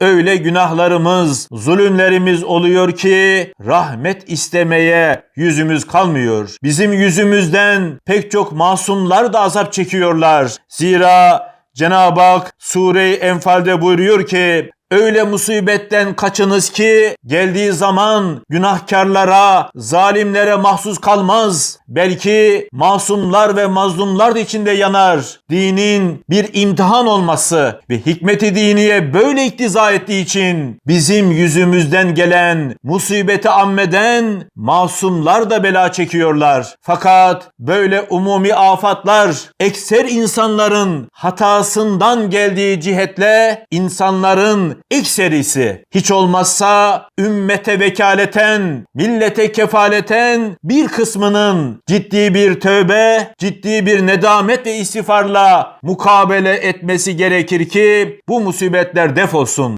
öyle günahlarımız, zulümlerimiz oluyor ki rahmet istemeye yüzümüz kalmıyor. Bizim yüzümüzden pek çok masumlar da azap çekiyorlar. Zira Cenab-ı Hak Sure-i Enfal'de buyuruyor ki Öyle musibetten kaçınız ki geldiği zaman günahkarlara, zalimlere mahsus kalmaz. Belki masumlar ve mazlumlar da içinde yanar. Dinin bir imtihan olması ve hikmeti diniye böyle iktiza ettiği için bizim yüzümüzden gelen musibeti ammeden masumlar da bela çekiyorlar. Fakat böyle umumi afatlar ekser insanların hatasından geldiği cihetle insanların ekserisi hiç olmazsa ümmete vekaleten, millete kefaleten bir kısmının ciddi bir tövbe, ciddi bir nedamet ve istiğfarla mukabele etmesi gerekir ki bu musibetler def olsun.